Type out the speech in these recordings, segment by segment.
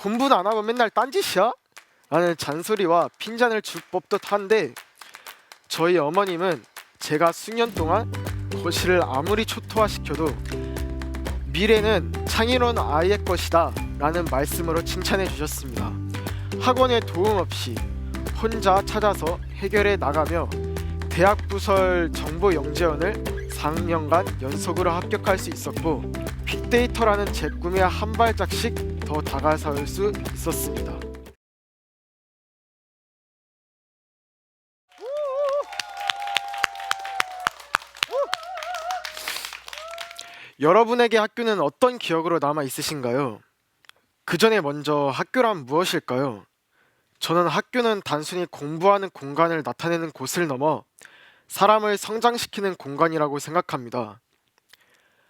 공부는 안 하고 맨날 딴짓이야? 라는 잔소리와 핀잔을 줄 법도 한데 저희 어머님은 제가 수년 동안 거실을 아무리 초토화시켜도 미래는 창의로운 아이의 것이다 라는 말씀으로 칭찬해 주셨습니다. 학원의 도움 없이 혼자 찾아서 해결해 나가며 대학 부설 정보 영재원을 4학년간 연속으로 합격할 수 있었고 빅데이터라는 제 꿈에 한 발짝씩 더 다가설 수 있었습니다. 여러분에게 학교는 어떤 기억으로 남아 있으신가요? 그 전에 먼저 학교란 무엇일까요? 저는 학교는 단순히 공부하는 공간을 나타내는 곳을 넘어 사람을 성장시키는 공간이라고 생각합니다.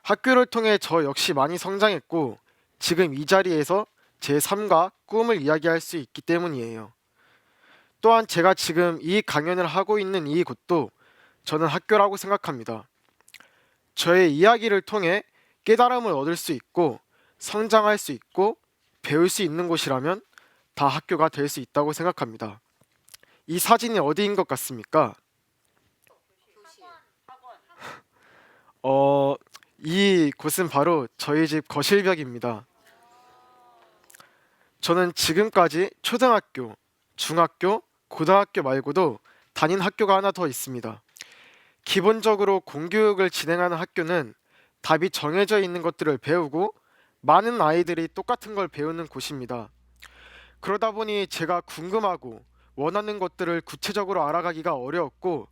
학교를 통해 저 역시 많이 성장했고 지금 이 자리에서 제 삶과 꿈을 이야기할 수 있기 때문이에요. 또한 제가 지금 이 강연을 하고 있는 이 곳도 저는 학교라고 생각합니다. 저의 이야기를 통해 깨달음을 얻을 수 있고 성장할 수 있고 배울 수 있는 곳이라면 다 학교가 될 수 있다고 생각합니다. 이 사진이 어디인 것 같습니까? 어, 이 곳은 바로 저희 집 거실벽입니다. 저는 지금까지 초등학교, 중학교, 고등학교 말고도 다닌 학교가 하나 더 있습니다. 기본적으로 공교육을 진행하는 학교는 답이 정해져 있는 것들을 배우고 많은 아이들이 똑같은 걸 배우는 곳입니다. 그러다 보니 제가 궁금하고 원하는 것들을 구체적으로 알아가기가 어려웠고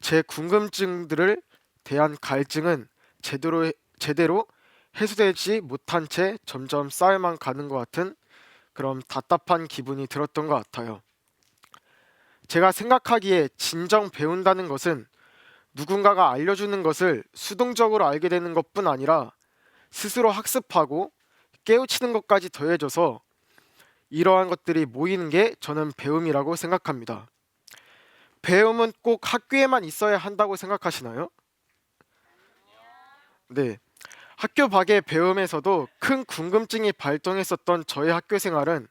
제 궁금증들을 대한 갈증은 제대로 제대로 해소되지 못한 채 점점 쌓여만 가는 것 같은 그런 답답한 기분이 들었던 것 같아요. 제가 생각하기에 진정 배운다는 것은 누군가가 알려주는 것을 수동적으로 알게 되는 것뿐 아니라 스스로 학습하고 깨우치는 것까지 더해져서 이러한 것들이 모이는 게 저는 배움이라고 생각합니다. 배움은 꼭 학교에만 있어야 한다고 생각하시나요? 네. 학교 밖의 배움에서도 큰 궁금증이 발동했었던 저의 학교 생활은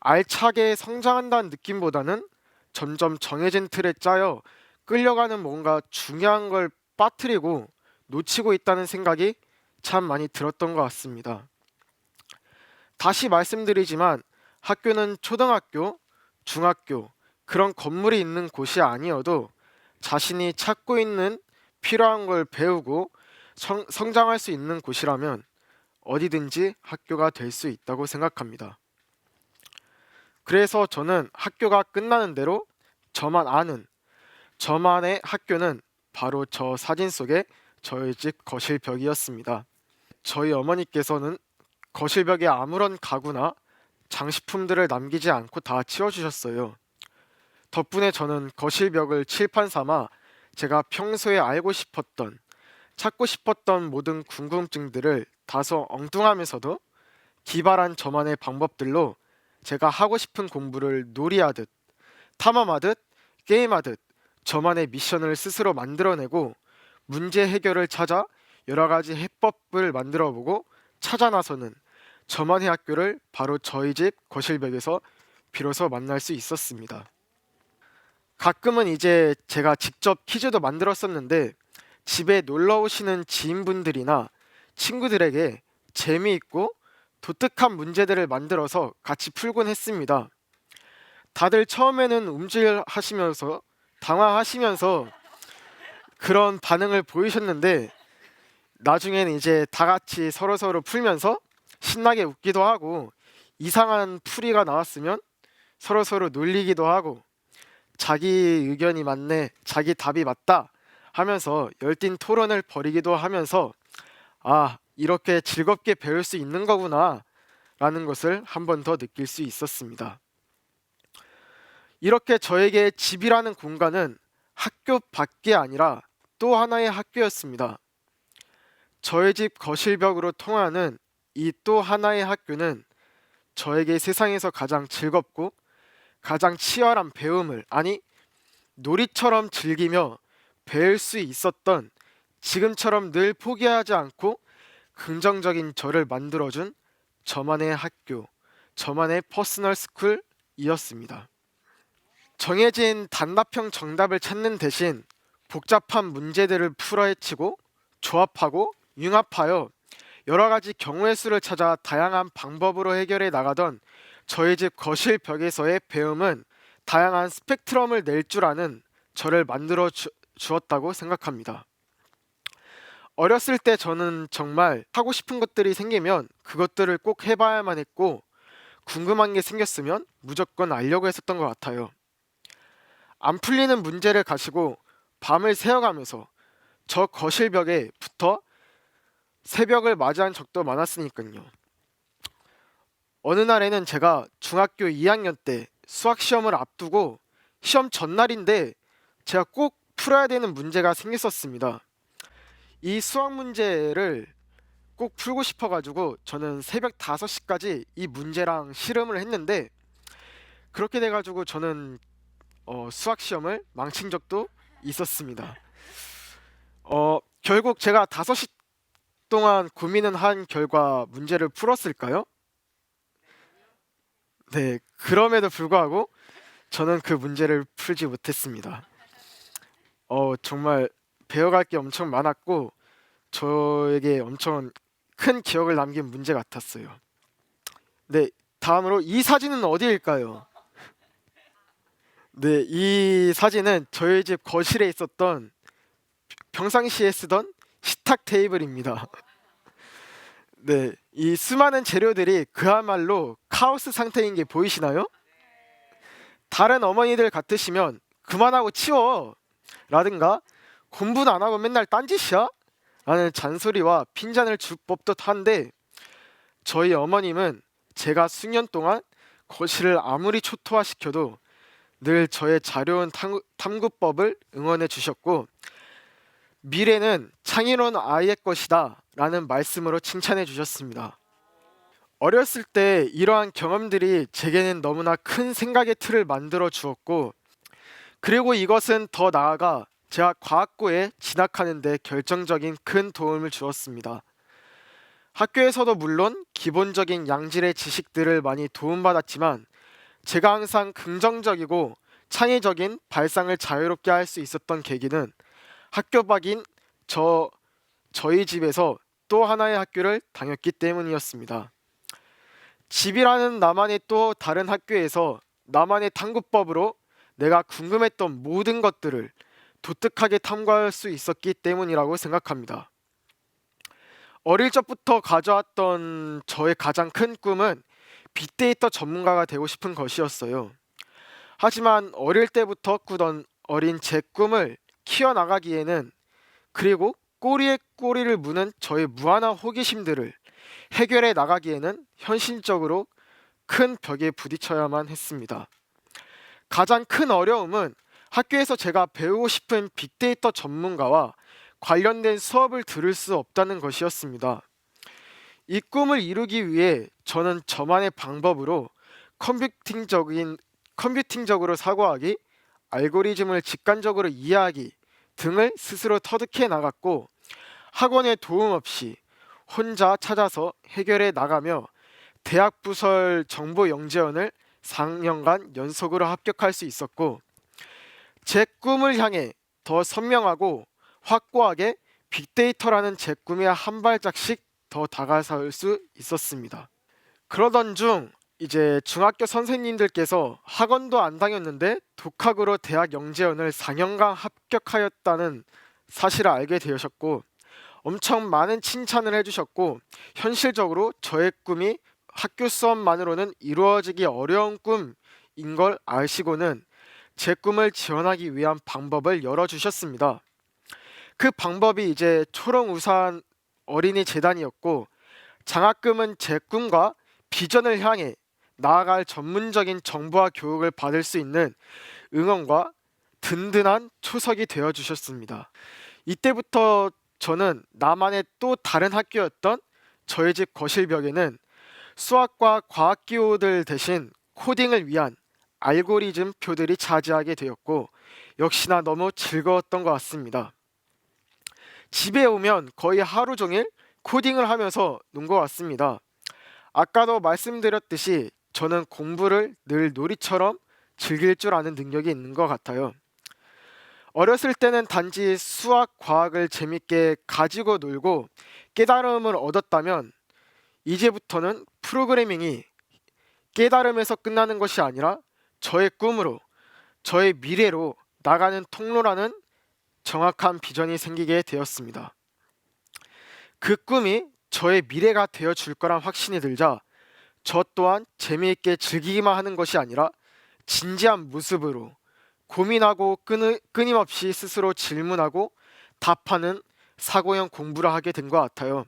알차게 성장한다는 느낌보다는 점점 정해진 틀에 짜여 끌려가는 뭔가 중요한 걸 빠뜨리고 놓치고 있다는 생각이 참 많이 들었던 것 같습니다. 다시 말씀드리지만 학교는 초등학교, 중학교 그런 건물이 있는 곳이 아니어도 자신이 찾고 있는 필요한 걸 배우고 성, 성장할 수 있는 곳이라면 어디든지 학교가 될 수 있다고 생각합니다. 그래서 저는 학교가 끝나는 대로 저만 아는 저만의 학교는 바로 저 사진 속의 저희 집 거실 벽이었습니다. 저희 어머니께서는 거실 벽에 아무런 가구나 장식품들을 남기지 않고 다 치워주셨어요. 덕분에 저는 거실 벽을 칠판 삼아 제가 평소에 알고 싶었던 찾고 싶었던 모든 궁금증들을 다소 엉뚱하면서도 기발한 저만의 방법들로 제가 하고 싶은 공부를 놀이하듯 탐험하듯 게임하듯 저만의 미션을 스스로 만들어내고 문제 해결을 찾아 여러 가지 해법을 만들어 보고 찾아 나서는 저만의 학교를 바로 저희 집 거실벽에서 비로소 만날 수 있었습니다. 가끔은 이제 제가 직접 퀴즈도 만들었었는데 집에 놀러 오시는 지인분들이나 친구들에게 재미있고 독특한 문제들을 만들어서 같이 풀곤 했습니다. 다들 처음에는 움찔하시면서 당황하시면서 그런 반응을 보이셨는데 나중에는 이제 다 같이 서로 서로 풀면서 신나게 웃기도 하고 이상한 풀이가 나왔으면 서로 서로 놀리기도 하고 자기 의견이 맞네, 자기 답이 맞다 하면서 열띤 토론을 벌이기도 하면서 아 이렇게 즐겁게 배울 수 있는 거구나 라는 것을 한 번 더 느낄 수 있었습니다. 이렇게 저에게 집이라는 공간은 학교 밖이 아니라 또 하나의 학교였습니다. 저의 집 거실벽으로 통하는 이 또 하나의 학교는 저에게 세상에서 가장 즐겁고 가장 치열한 배움을 아니 놀이처럼 즐기며 배울 수 있었던 지금처럼 늘 포기하지 않고 긍정적인 저를 만들어준 저만의 학교, 저만의 퍼스널 스쿨이었습니다. 정해진 단답형 정답을 찾는 대신 복잡한 문제들을 풀어헤치고 조합하고 융합하여 여러 가지 경우의 수를 찾아 다양한 방법으로 해결해 나가던 저희 집 거실 벽에서의 배움은 다양한 스펙트럼을 낼 줄 아는 저를 만들어 주, 주었다고 생각합니다. 어렸을 때 저는 정말 하고 싶은 것들이 생기면 그것들을 꼭 해봐야만 했고 궁금한 게 생겼으면 무조건 알려고 했었던 것 같아요. 안 풀리는 문제를 가지고 밤을 새어가면서 저 거실 벽에 붙어 새벽을 맞이한 적도 많았으니까요. 어느 날에는 제가 중학교 2학년 때 수학 시험을 앞두고 시험 전날인데 제가 꼭 풀어야 되는 문제가 생겼었습니다. 이 수학 문제를 꼭 풀고 싶어 가지고 저는 새벽 5시까지 이 문제랑 실험을 했는데 그렇게 돼 가지고 저는 어, 수학 시험을 망친 적도 있었습니다. 어, 결국 제가 5시 동안 고민은 한 결과 문제를 풀었을까요? 네, 그럼에도 불구하고 저는 그 문제를 풀지 못했습니다. 어, 정말 배워갈 게 엄청 많았고 저에게 엄청 큰 기억을 남긴 문제 같았어요. 네, 다음으로 이 사진은 어디일까요? 네, 이 사진은 저희 집 거실에 있었던 평상시에 쓰던 식탁 테이블입니다. 네, 이 수많은 재료들이 그야말로 카오스 상태인 게 보이시나요? 다른 어머니들 같으시면 그만하고 치워 라든가 공부는 안 하고 맨날 딴짓이야? 라는 잔소리와 핀잔을 줄 법도 한데 저희 어머님은 제가 수년 동안 거실을 아무리 초토화시켜도 늘 저의 자료운 탐구, 탐구법을 응원해 주셨고 미래는 창의로운 아이의 것이다 라는 말씀으로 칭찬해 주셨습니다. 어렸을 때 이러한 경험들이 제게는 너무나 큰 생각의 틀을 만들어 주었고 그리고 이것은 더 나아가 제가 과학고에 진학하는 데 결정적인 큰 도움을 주었습니다. 학교에서도 물론 기본적인 양질의 지식들을 많이 도움받았지만 제가 항상 긍정적이고 창의적인 발상을 자유롭게 할 수 있었던 계기는 학교 밖인 저 저희 집에서 또 하나의 학교를 다녔기 때문이었습니다. 집이라는 나만의 또 다른 학교에서 나만의 탐구법으로 내가 궁금했던 모든 것들을 독특하게 탐구할 수 있었기 때문이라고 생각합니다. 어릴 적부터 가져왔던 저의 가장 큰 꿈은 빅데이터 전문가가 되고 싶은 것이었어요. 하지만 어릴 때부터 꾸던 어린 제 꿈을 키워나가기에는 그리고 꼬리에 꼬리를 무는 저의 무한한 호기심들을 해결해 나가기에는 현실적으로 큰 벽에 부딪혀야만 했습니다. 가장 큰 어려움은 학교에서 제가 배우고 싶은 빅데이터 전문가와 관련된 수업을 들을 수 없다는 것이었습니다. 이 꿈을 이루기 위해 저는 저만의 방법으로 컴퓨팅적인 컴퓨팅적으로 사고하기, 알고리즘을 직관적으로 이해하기 등을 스스로 터득해 나갔고 학원의 도움 없이 혼자 찾아서 해결해 나가며 대학 부설 정보 영재원을 4년간 연속으로 합격할 수 있었고 제 꿈을 향해 더 선명하고 확고하게 빅데이터라는 제 꿈에 한 발짝씩 더 다가설 수 있었습니다. 그러던 중 이제 중학교 선생님들께서 학원도 안 다녔는데 독학으로 대학 영재원을 4년간 합격하였다는 사실을 알게 되셨고 엄청 많은 칭찬을 해주셨고 현실적으로 저의 꿈이 학교 수업만으로는 이루어지기 어려운 꿈인 걸 아시고는 제 꿈을 지원하기 위한 방법을 열어주셨습니다. 그 방법이 이제 초롱우산 어린이 재단이었고 장학금은 제 꿈과 비전을 향해 나아갈 전문적인 정보와 교육을 받을 수 있는 응원과 든든한 초석이 되어 주셨습니다. 이때부터 저는 나만의 또 다른 학교였던 저희 집 거실 벽에는 수학과 과학 기호들 대신 코딩을 위한 알고리즘 표들이 차지하게 되었고 역시나 너무 즐거웠던 것 같습니다. 집에 오면 거의 하루 종일 코딩을 하면서 논 것 같습니다. 아까도 말씀드렸듯이 저는 공부를 늘 놀이처럼 즐길 줄 아는 능력이 있는 것 같아요. 어렸을 때는 단지 수학, 과학을 재밌게 가지고 놀고 깨달음을 얻었다면 이제부터는 프로그래밍이 깨달음에서 끝나는 것이 아니라 저의 꿈으로, 저의 미래로 나가는 통로라는 정확한 비전이 생기게 되었습니다. 그 꿈이 저의 미래가 되어 줄 거란 확신이 들자 저 또한 재미있게 즐기기만 하는 것이 아니라 진지한 모습으로 고민하고 끊, 끊임없이 스스로 질문하고 답하는 사고형 공부를 하게 된 것 같아요.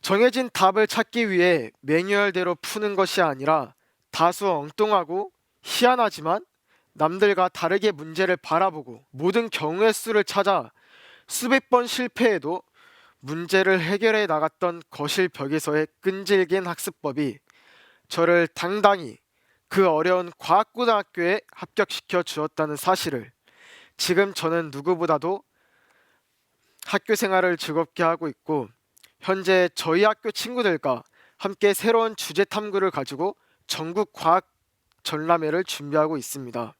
정해진 답을 찾기 위해 매뉴얼대로 푸는 것이 아니라 다소 엉뚱하고 희한하지만 남들과 다르게 문제를 바라보고 모든 경우의 수를 찾아 수백 번 실패해도 문제를 해결해 나갔던 거실 벽에서의 끈질긴 학습법이 저를 당당히 그 어려운 과학고등학교에 합격시켜 주었다는 사실을 지금 저는 누구보다도 학교 생활을 즐겁게 하고 있고 현재 저희 학교 친구들과 함께 새로운 주제 탐구를 가지고 전국 과학 전람회를 준비하고 있습니다.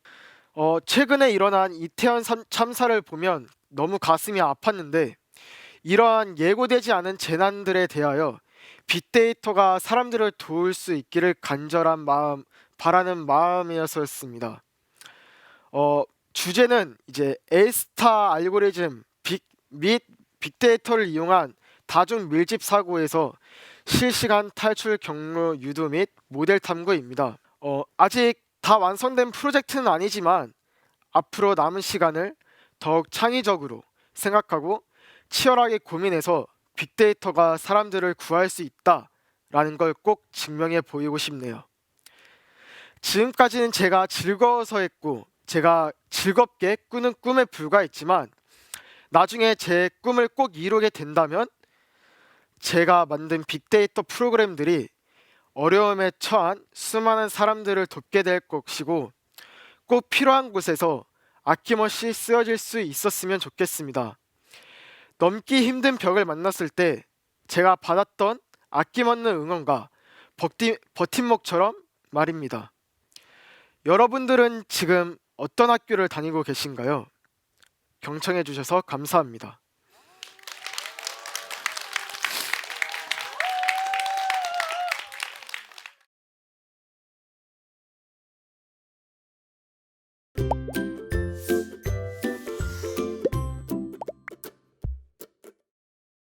어, 최근에 일어난 이태원 삼- 참사를 보면 너무 가슴이 아팠는데 이러한 예고되지 않은 재난들에 대하여 빅데이터가 사람들을 도울 수 있기를 간절한 마음 바라는 마음이었습니다. 어, 주제는 이제 에스타 알고리즘 빅, 및 빅데이터를 이용한 다중 밀집 사고에서 실시간 탈출 경로 유도 및 모델 탐구입니다. 어, 아직 다 완성된 프로젝트는 아니지만 앞으로 남은 시간을 더욱 창의적으로 생각하고 치열하게 고민해서 빅데이터가 사람들을 구할 수 있다라는 걸 꼭 증명해 보이고 싶네요. 지금까지는 제가 즐거워서 했고 제가 즐겁게 꾸는 꿈에 불과했지만 나중에 제 꿈을 꼭 이루게 된다면 제가 만든 빅데이터 프로그램들이 어려움에 처한 수많은 사람들을 돕게 될 것이고 꼭 필요한 곳에서 아낌없이 쓰여질 수 있었으면 좋겠습니다. 넘기 힘든 벽을 만났을 때 제가 받았던 아낌없는 응원과 버티, 버팀목처럼 말입니다. 여러분들은 지금 어떤 학교를 다니고 계신가요? 경청해 주셔서 감사합니다.